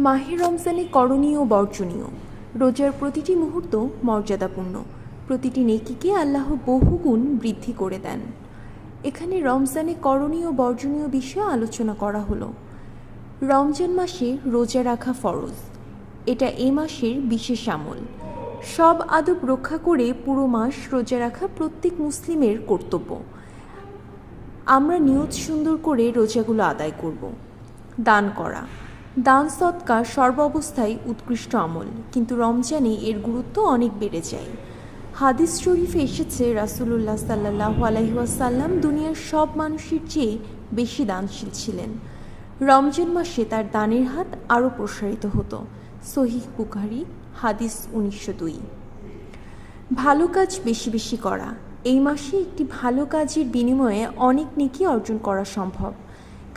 মাহে রমজানে করণীয় বর্জনীয়। রোজার প্রতিটি মুহূর্ত মর্যাদাপূর্ণ। প্রতিটি নেকিকে আল্লাহ বহুগুণ বৃদ্ধি করে দেন। এখানে রমজানে করণীয় বর্জনীয় বিষয়ে আলোচনা করা হলো। রমজান মাসে রোজা রাখা ফরজ। এটা এ মাসের বিশেষ আমল। সব আদব রক্ষা করে পুরো মাস রোজা রাখা প্রত্যেক মুসলিমের কর্তব্য। আমরা নিয়ত সুন্দর করে রোজাগুলো আদায় করব। দান করা। দান সৎকার সর্বাবস্থায় উৎকৃষ্ট আমল। কিন্তু রমজানে এর গুরুত্ব অনেক বেড়ে যায়। হাদিস শরীফে এসেছে, রাসুলুল্লাহ সাল্লাহ আলহিহাসাল্লাম দুনিয়ার সব মানুষের চেয়ে বেশি দানশীল ছিলেন। রমজান মাসে তার দানের হাত আরও প্রসারিত হতো। সহিহ বুখারি, হাদিস উনিশশো দুই। ভালো কাজ বেশি বেশি করা। এই মাসে একটি ভালো কাজের বিনিময়ে অনেক নেকি অর্জন করা সম্ভব।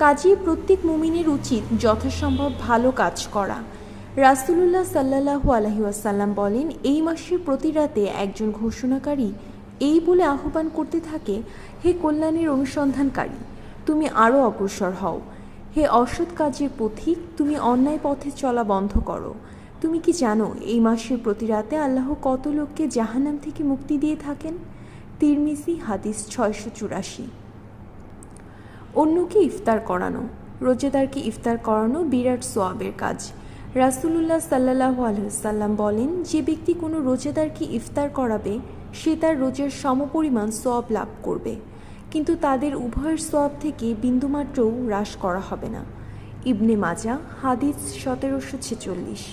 কাজে প্রত্যেক মুমিনের উচিত যথাসম্ভব ভালো কাজ করা। রাসুলুল্লাহ সাল্লাহু আলহিউসাল্লাম বলেন, এই মাসের প্রতি রাতে একজন ঘোষণাকারী এই বলে আহ্বান করতে থাকে, হে কল্যাণের অনুসন্ধানকারী, তুমি আরও অগ্রসর হও। হে অসৎ কাজের পথিক, তুমি অন্যায় পথে চলা বন্ধ করো। তুমি কি জানো, এই মাসের প্রতি রাতে আল্লাহ কত লোককে জাহান্নাম থেকে মুক্তি দিয়ে থাকেন? তিরমিজি, হাদিস ছয়শো চুরাশি। অন্যকে ইফতার করানো। রোজেদারকে ইফতার করানো বিরাট সোয়াবের কাজ। রাসুলুল্লাহ সাল্লাহ আলহাম বলেন, যে ব্যক্তি কোনো রোজেদারকে ইফতার করাবে, সে তার রোজের সমপরিমাণ সোয়াব লাভ করবে। কিন্তু তাদের উভয়ের সোয়াব থেকে বিন্দুমাত্রও হ্রাস করা হবে না। ইবনে মাজা, হাদিস সতেরোশো ছেচল্লিশ।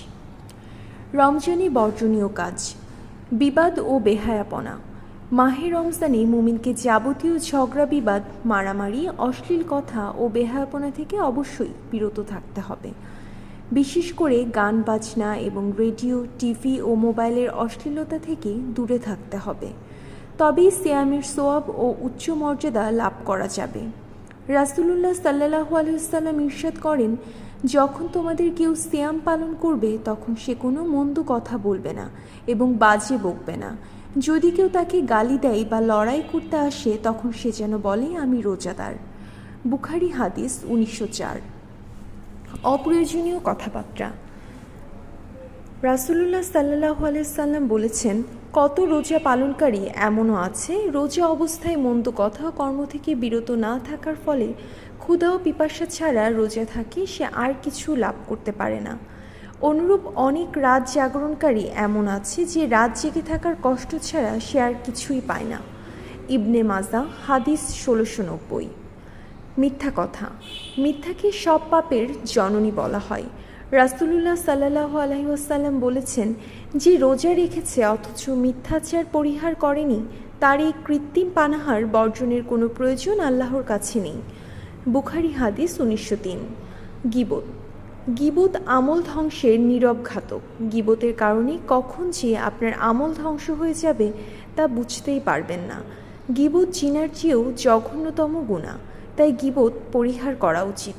রমজানে বর্জনীয় কাজ। বিবাদ ও বেহায়াপনা। মাহে রমজানে মুমিনকে যাবতীয় ঝগড়া, বিবাদ, মারামারি, অশ্লীল কথা ও বেহায়াপনা থেকে অবশ্যই বিরত থাকতে হবে। বিশেষ করে গান, বাজনা এবং রেডিও, টিভি ও মোবাইলের অশ্লীলতা থেকে দূরে থাকতে হবে। তবেই সিয়ামের সোয়াব ও উচ্চ মর্যাদা লাভ করা যাবে। রাসুলুল্লাহ সাল্লাহু আলহিসাল্লাম ইরশাদ করেন, যখন তোমাদের কেউ সিয়াম পালন করবে, তখন সে কোনো মন্দ কথা বলবে না এবং বাজে বকবে না। যদি কেউ তাকে গালি দেয় বা লড়াই করতে আসে, তখন সে যেন বলে, আমি রোজাদার। বুখারি হাদিস উনিশশো চার। অপ্রয়োজনীয় কথাবার্তা। রাসুলুল্লাহ সাল্লাহ আলাইসাল্লাম বলেছেন, কত রোজা পালনকারী এমনও আছে, রোজা অবস্থায় মন্দ কথা কর্ম থেকে বিরত না থাকার ফলে ক্ষুধা ও পিপাসা ছাড়া রোজা থাকে, সে আর কিছু লাভ করতে পারে না। অনুরূপ অনেক রাত জাগরণকারী এমন আছে যে রাত জেগে থাকার কষ্ট ছাড়া সে আর কিছুই পায় না। ইবনে মাজা, হাদিস ষোলোশো নব্বই। মিথ্যা কথা। মিথ্যাকে সব পাপের জননী বলা হয়। রাসুলুল্লাহ সাল্লাহ আলহিউসাল্লাম বলেছেন যে রোজা রেখেছে অথচ মিথ্যাচার পরিহার করেনি, তার এই কৃত্রিম পানাহার বর্জনের কোনো প্রয়োজন আল্লাহর কাছে নেই। বুখারি হাদিস উনিশশো তিন। গিবত। গিবত আমল ধ্বংসের নীরব ঘাতক। গিবতের কারণে কখন যে আপনার আমল ধ্বংস হয়ে যাবে তা বুঝতেই পারবেন না। গিবত চিনার চেয়েও জঘন্যতম গুণা। তাই গিবত পরিহার করা উচিত।